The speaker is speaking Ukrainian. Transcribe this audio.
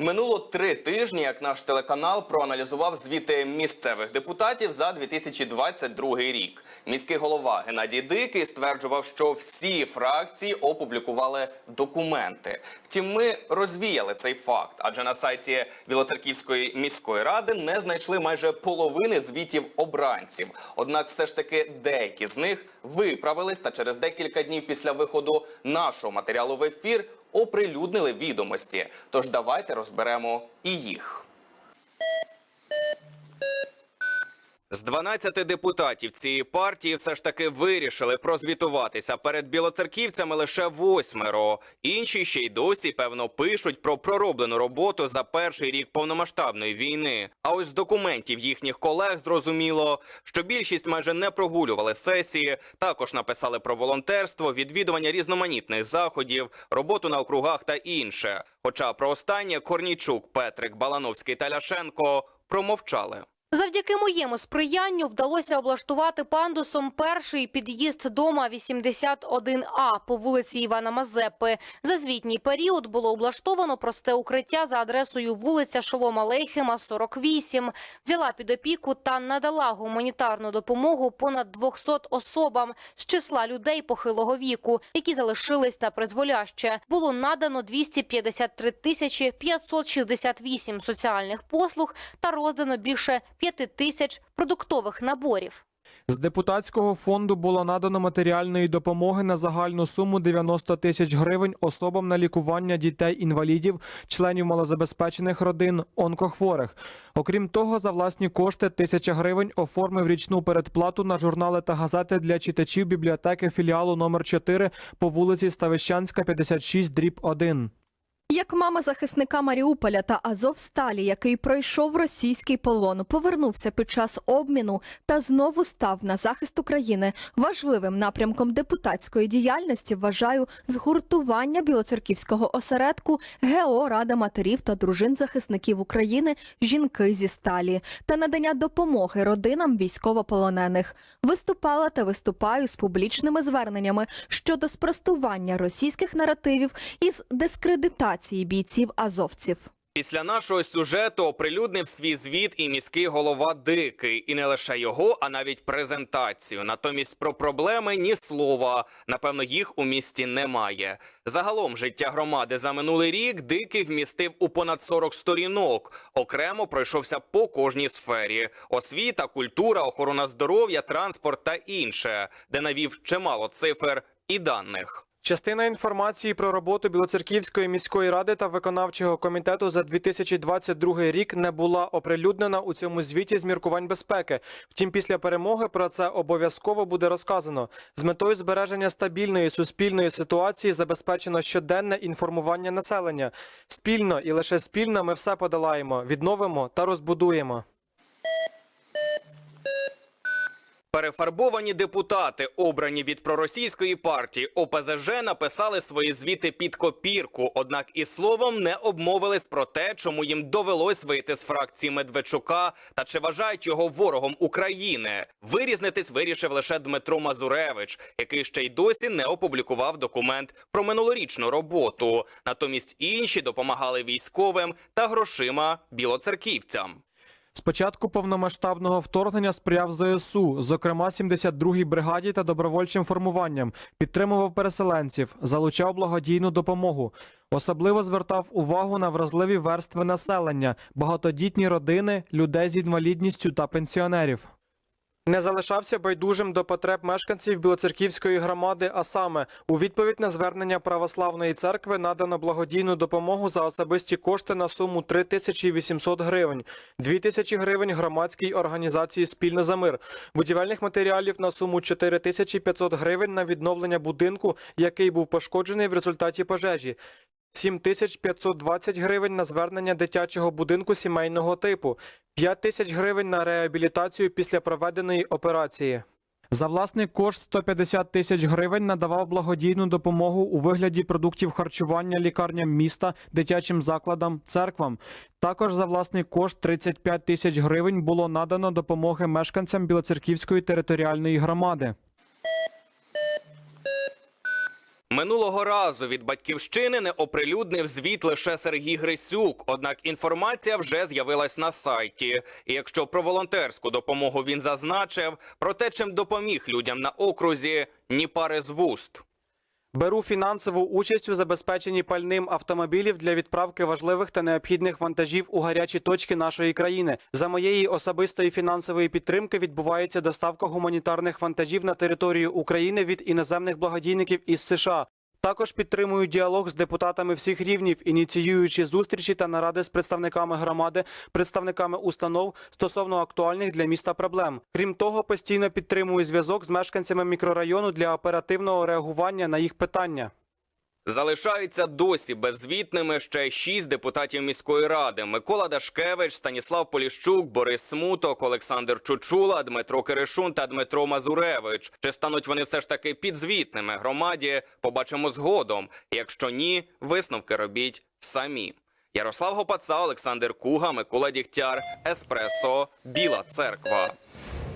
Минуло три тижні, як наш телеканал проаналізував звіти місцевих депутатів за 2022 рік. Міський голова Геннадій Дикий стверджував, що всі фракції опублікували документи. Втім, ми розвіяли цей факт, адже на сайті Білоцерківської міської ради не знайшли майже половини звітів обранців. Однак, все ж таки, деякі з них виправились та через декілька днів після виходу нашого матеріалу в ефір оприлюднили відомості. Тож давайте розберемо і їх. З 12 депутатів цієї партії все ж таки вирішили прозвітуватися перед білоцерківцями лише восьмеро. Інші ще й досі певно пишуть про пророблену роботу за перший рік повномасштабної війни. А ось з документів їхніх колег зрозуміло, що більшість майже не прогулювали сесії. Також написали про волонтерство, відвідування різноманітних заходів, роботу на округах та інше. Хоча про останнє Корнійчук, Петрик, Балановський та Ляшенко промовчали. Завдяки моєму сприянню вдалося облаштувати пандусом перший під'їзд дома 81А по вулиці Івана Мазепи. За звітній період було облаштовано просте укриття за адресою вулиця Шолома Лейхема, 48. Взяла під опіку та надала гуманітарну допомогу понад 200 особам з числа людей похилого віку, які залишились на призволяще. Було надано 253 тисячі 568 соціальних послуг та роздано більше 5 тисяч продуктових наборів. З депутатського фонду було надано матеріальної допомоги на загальну суму 90 тисяч гривень особам на лікування дітей-інвалідів, членів малозабезпечених родин, онкохворих. Окрім того, за власні кошти тисяча гривень оформив річну передплату на журнали та газети для читачів бібліотеки філіалу номер 4 по вулиці Ставищанська, 56, дріб 1. Як мама захисника Маріуполя та Азовсталі, який пройшов російський полон, повернувся під час обміну та знову став на захист України, важливим напрямком депутатської діяльності вважаю згуртування білоцерківського осередку ГО Рада матерів та дружин захисників України жінки зі сталі та надання допомоги родинам військовополонених. Виступала та виступаю з публічними зверненнями щодо спростування російських наративів із дискредитації бійців азовців. Після нашого сюжету оприлюднив свій звіт і міський голова Дикий, і не лише його, а навіть презентацію. Натомість про проблеми ні слова. Напевно, їх у місті немає. Загалом життя громади за минулий рік Дикий вмістив у понад 40 сторінок. Окремо пройшовся по кожній сфері: освіта, культура, охорона здоров'я, транспорт та інше, де навів чимало цифр і даних. Частина інформації про роботу Білоцерківської міської ради та виконавчого комітету за 2022 рік не була оприлюднена у цьому звіті з міркувань безпеки. Втім, після перемоги про це обов'язково буде розказано. З метою збереження стабільної суспільної ситуації забезпечено щоденне інформування населення. Спільно і лише спільно ми все подолаємо, відновимо та розбудуємо. Перефарбовані депутати, обрані від проросійської партії ОПЗЖ, написали свої звіти під копірку, однак і словом не обмовились про те, чому їм довелось вийти з фракції Медведчука та чи вважають його ворогом України. Вирізнитись вирішив лише Дмитро Мазуревич, який ще й досі не опублікував документ про минулорічну роботу. Натомість інші допомагали військовим та грошима білоцерківцям. Спочатку повномасштабного вторгнення сприяв ЗСУ, зокрема 72-й бригаді та добровольчим формуванням, підтримував переселенців, залучав благодійну допомогу. Особливо звертав увагу на вразливі верстви населення, багатодітні родини, людей з інвалідністю та пенсіонерів. Не залишався байдужим до потреб мешканців Білоцерківської громади, а саме у відповідь на звернення православної церкви надано благодійну допомогу за особисті кошти на суму 3800 гривень, 2000 гривень громадській організації Спільно за мир, будівельних матеріалів на суму 4500 гривень на відновлення будинку, який був пошкоджений в результаті пожежі. 7520 гривень на звернення дитячого будинку сімейного типу, 5 тисяч гривень на реабілітацію після проведеної операції. За власний кошт 150 тисяч гривень надавав благодійну допомогу у вигляді продуктів харчування лікарням міста, дитячим закладам, церквам. Також за власний кошт 35 тисяч гривень було надано допомоги мешканцям Білоцерківської територіальної громади. Минулого разу від батьківщини не оприлюднив звіт лише Сергій Грисюк. Однак інформація вже з'явилась на сайті. І якщо про волонтерську допомогу він зазначив, про те, чим допоміг людям на окрузі, ні пари з вуст. Беру фінансову участь у забезпеченні пальним автомобілів для відправки важливих та необхідних вантажів у гарячі точки нашої країни. За моєї особистої фінансової підтримки відбувається доставка гуманітарних вантажів на територію України від іноземних благодійників із США. Також підтримую діалог з депутатами всіх рівнів, ініціюючи зустрічі та наради з представниками громади, представниками установ стосовно актуальних для міста проблем. Крім того, постійно підтримую зв'язок з мешканцями мікрорайону для оперативного реагування на їх питання. Залишаються досі беззвітними ще шість депутатів міської ради: Микола Дашкевич, Станіслав Поліщук, Борис Смуток, Олександр Чучула, Дмитро Киришун та Дмитро Мазуревич. Чи стануть вони все ж таки підзвітними громаді? Побачимо згодом. Якщо ні, висновки робіть самі. Ярослав Гопаца, Олександр Куга, Микола Дігтяр, Еспресо, Біла Церква.